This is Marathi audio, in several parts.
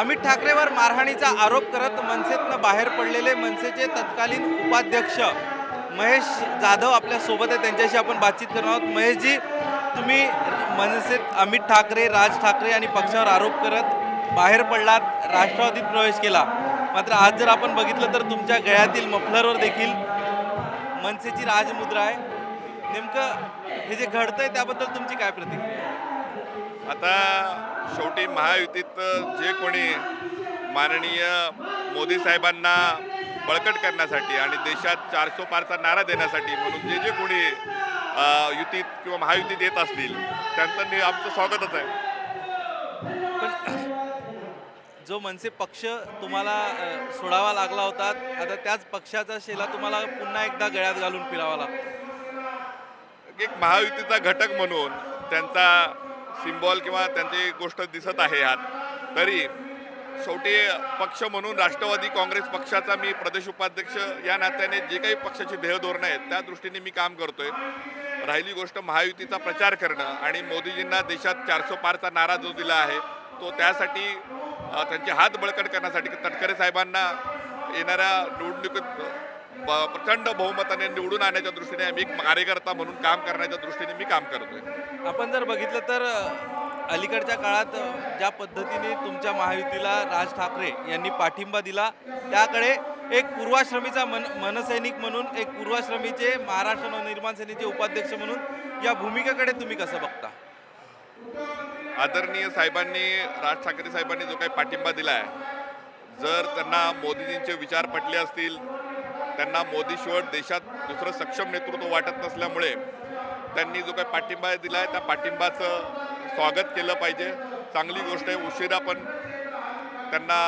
अमित ठाकरेवर मारहाणीचा आरोप करत मनसेतनं बाहेर पडलेले मनसेचे तत्कालीन उपाध्यक्ष महेश जाधव आपल्यासोबत आहे. त्यांच्याशी आपण बातचीत करणार आहोत. महेशजी तुम्ही मनसेत अमित ठाकरे राज ठाकरे आणि पक्षावर आरोप करत बाहेर पडलात राष्ट्रवादीत प्रवेश केला. मात्र आज जर आपण बघितलं तर तुमच्या गळ्यातील मफलरवर देखील मनसेची राजमुद्रा आहे. नेमकं हे जे घडतंय त्याबद्दल तुमची काय प्रतिक्रिया आता शेवटी महायुतीत जे कोणी माननीय मोदी साहेबांना बळकट करण्यासाठी आणि देशात चारसो पारचा नारा देण्यासाठी म्हणून जे जे कोणी युतीत किंवा महायुतीत येत असतील त्यांचं नि- आमचं स्वागतच आहे. पण जो मनसे पक्ष तुम्हाला सोडावा लागला होता आता त्याच पक्षाचा शेला तुम्हाला पुन्हा एकदा गळ्यात घालून फिरावा लागतो. एक महायुतीचा घटक म्हणून त्यांचा सिम्बॉल किंवा त्यांची गोष्ट दिसत आहे ह्यात तरी शेवटी पक्ष म्हणून राष्ट्रवादी काँग्रेस पक्षाचा मी प्रदेश उपाध्यक्ष या नात्याने जे काही पक्षाची ध्येय धोरणं आहेत त्या दृष्टीने मी काम करतोय. राहिली गोष्ट महायुतीचा प्रचार करणं आणि मोदीजींना देशात चारसो पारचा नारा जो दिला आहे तो त्यासाठी त्यांचे हात बळकट करण्यासाठी तटकरे साहेबांना येणाऱ्या निवडणुकीत प्रचंड बहुमताने निवडून आणण्याच्या दृष्टीने मी एक कार्यकर्ता म्हणून काम करण्याच्या दृष्टीने मी काम करतोय. आपण जर बघितलं तर अलीकडच्या काळात ज्या पद्धतीने तुमच्या महायुतीला राज ठाकरे यांनी पाठिंबा दिला त्याकडे एक पूर्वाश्रमीचा मन मनसैनिक म्हणून एक पूर्वाश्रमीचे महाराष्ट्र नवनिर्माण सेनेचे उपाध्यक्ष म्हणून या भूमिकेकडे तुम्ही कसं बघता? आदरणीय साहेबांनी राज ठाकरे साहेबांनी जो काही पाठिंबा दिला आहे जर त्यांना मोदीजींचे विचार पटले असतील त्यांना मोदीशिवाय देशात दुसरं सक्षम नेतृत्व वाटत नसल्यामुळे त्यांनी जो काही पाठिंबा दिला आहे त्या पाठिंबाचं स्वागत केलं पाहिजे. चांगली गोष्ट आहे उशिरा पण त्यांना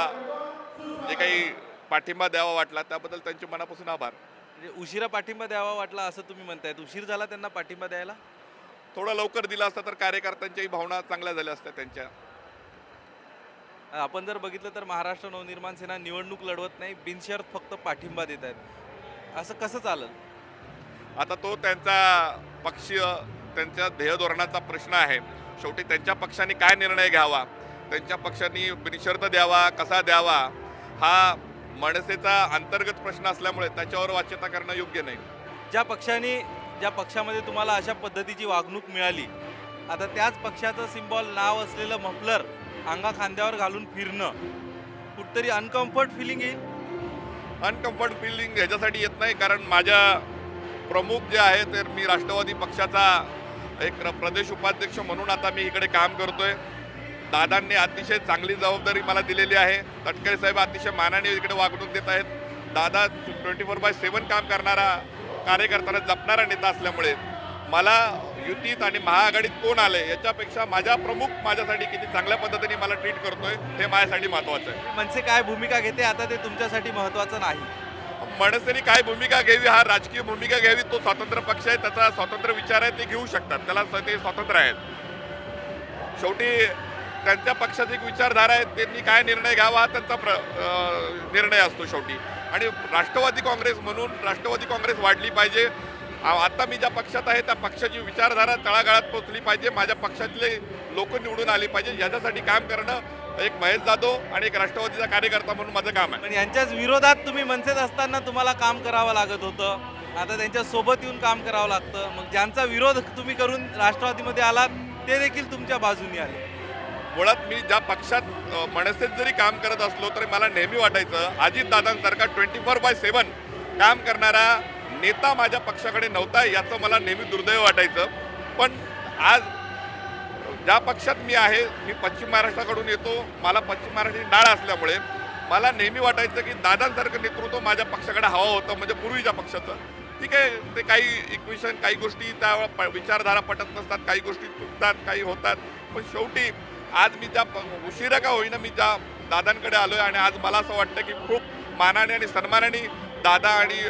जे काही पाठिंबा द्यावा वाटला त्याबद्दल त्यांचे मनापासून आभार. म्हणजे उशिरा पाठिंबा द्यावा वाटला असं तुम्ही म्हणतायत उशीर झाला त्यांना पाठिंबा द्यायला? थोडं लवकर दिला असता तर कार्यकर्त्यांच्याही भावना चांगल्या झाल्या असत्या त्यांच्या. आपण जर बघितलं तर महाराष्ट्र नवनिर्माण सेना निवडणूक लढवत नाही बिनशर्त फक्त पाठिंबा देत आहेत. असं कसं चालेल? आता तो त्यांचा पक्षीय त्यांच्या ध्येय धोरणाचा प्रश्न आहे. शेवटी त्यांच्या पक्षाने काय निर्णय घ्यावा? त्यांच्या पक्षाने बिनशर्त द्यावा कसा द्यावा? हा मनसेचा अंतर्गत प्रश्न असल्यामुळे त्याच्यावर वाच्यता करणं योग्य नाही. ज्या पक्षाने ज्या पक्षामध्ये तुम्हाला अशा पद्धतीची वागणूक मिळाली आता त्याच पक्षाचं सिम्बॉल नाव असलेलं मफलर अंगा खांद्यावर घालून फिरणं. कुठतरी अनकम्फर्ट फिलिंग येईल. अनकम्फर्ट फिलिंग ह्याच्यासाठी येत नाही कारण माझ्या प्रमुख जे आहे तर मी राष्ट्रवादी पक्षाचा एक प्रदेश उपाध्यक्ष म्हणून आता मी इकडे काम करतोय. दादांनी अतिशय चांगली जबाबदारी मला दिलेली आहे. तटकरे साहेब अतिशय मानाने इकडे वागणूक देत आहेत. दादा ट्वेंटी फोर बाय सेवन काम करणारा कार्यकर्त्यांना जपणारा नेता असल्यामुळे मला युतीत आणि महाआघाडीत कोण आले याच्यापेक्षा माझ्या प्रमुख माझ्यासाठी किती चांगल्या पद्धतीने मला ट्रीट करतोय हे माझ्यासाठी महत्त्वाचं आहे. मनसे काय भूमिका घेते आता ते तुमच्यासाठी महत्त्वाचं नाही. मनसेने काय भूमिका घ्यावी हा राजकीय भूमिका घ्यावी तो स्वतंत्र पक्ष आहे त्याचा स्वतंत्र विचार आहे ते घेऊ शकतात. त्याला ते स्वतंत्र आहेत. शेवटी त्यांच्या पक्षाची एक विचारधारा आहे त्यांनी काय निर्णय घ्यावा हा त्यांचा प्र निर्णय असतो शेवटी. आणि राष्ट्रवादी काँग्रेस म्हणून राष्ट्रवादी काँग्रेस वाढली पाहिजे आता मी ज्या पक्षात आहे त्या पक्षाची विचारधारा तळागाळात पोचली पाहिजे. माझ्या पक्षातले लोक निवडून आली पाहिजे. याच्यासाठी काम करणं एक महेश जाधव आणि एक राष्ट्रवादीचा कार्यकर्ता म्हणून माझं काम आहे. पण यांच्याच विरोधात तुम्ही मनसेत असताना तुम्हाला काम करावं लागत होतं. आता त्यांच्यासोबत येऊन काम करावं लागतं. मग ज्यांचा विरोध तुम्ही करून राष्ट्रवादीमध्ये आलात ते देखील तुमच्या बाजूनी आले. मुळात मी ज्या पक्षात मनसेत जरी काम करत असलो तरी मला नेहमी वाटायचं अजितदादांसारखा ट्वेंटी फोर बाय सेवन काम करणारा नेता माझ्या पक्षाकडे नव्हता याचं मला नेहमी दुर्दैव वाटायचं. पण आज ज्या पक्षात मी आहे मी पश्चिम महाराष्ट्राकडून येतो मला पश्चिम महाराष्ट्राची डाळ असल्यामुळे मला नेहमी वाटायचं की दादांसारखं नेतृत्व माझ्या पक्षाकडे हवं होतं म्हणजे पूर्वीच्या पक्षाचं. ठीक आहे ते काही इक्वेशन काही गोष्टी त्या प- विचारधारा पटत नसतात काही गोष्टी चुकतात काही होतात. पण शेवटी आज मी ज्या प- उशिरा का होईना मी ज्या दादांकडे आलो आहे आणि आज मला असं वाटतं की खूप मानाने आणि सन्मानाने दादा आणि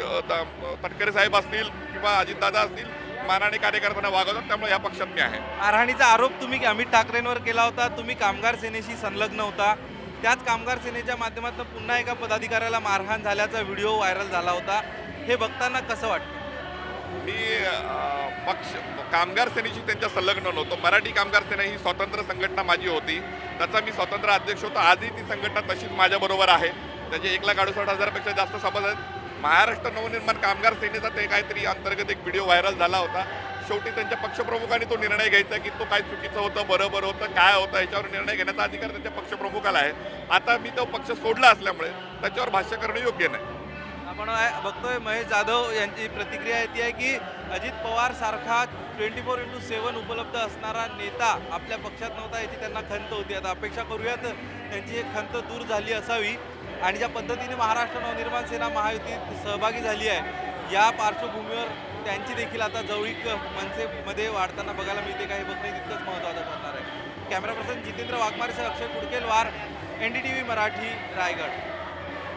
तटकरे साहेब असतील किंवा अजितदादा असतील मानाने कार्यकर्त्यांना वागवतात त्यामुळे या पक्षात मी आहे. मारहाणीचा आरोप तुम्ही अमित ठाकरेंवर केला होता तुम्ही कामगार सेनेशी संलग्न होता. त्याच कामगार सेनेच्या माध्यमातून पुन्हा एका पदाधिकाऱ्याला मारहाण झाल्याचा व्हिडिओ व्हायरल झाला होता. हे बघताना कसं वाटतं? मी पक्ष कामगार सेनेशी त्यांच्या संलग्न नव्हतो. मराठी कामगार सेना ही स्वतंत्र संघटना माझी होती. त्याचा मी स्वतंत्र अध्यक्ष होतो. आजही ती संघटना तशीच माझ्याबरोबर आहे. त्याचे एक लाख अडुसष्ट हजारापेक्षा जास्त सभासद आहेत महाराष्ट्र नवनिर्माण कामगार सेनेचा ते काहीतरी अंतर्गत एक व्हिडिओ व्हायरल झाला होता. शेवटी त्यांच्या पक्षप्रमुखांनी तो निर्णय घ्यायचा की तो काय चुकीचं होतं बरोबर होतं काय होतं याच्यावर निर्णय घेण्याचा अधिकार त्यांच्या पक्षप्रमुखाला आहे. आता मी तो पक्ष सोडला असल्यामुळे त्याच्यावर भाष्य करणं योग्य नाही. आपण आहे- बघतोय महेश जाधव यांची प्रतिक्रिया येते ती आहे की अजित पवार सारखा ट्वेंटी फोर इंटू सेवन उपलब्ध असणारा नेता आपल्या पक्षात नव्हता याची त्यांना खंत होती. आता अपेक्षा करूयात त्यांची एक खंत दूर झाली असावी. आणि ज्या पद्धतीने महाराष्ट्र नवनिर्माण सेना महायुतीत सहभागी झाली आहे या पार्श्वभूमीवर त्यांची देखील आता जवळीक मनसेमध्ये वाढताना बघायला मिळते का हे बघणे तितकंच महत्त्वाचं ठरणार आहे. Camera person Jitendra वाघमारेसह Akshay Kudkelwar N D T V Marathi Raigad.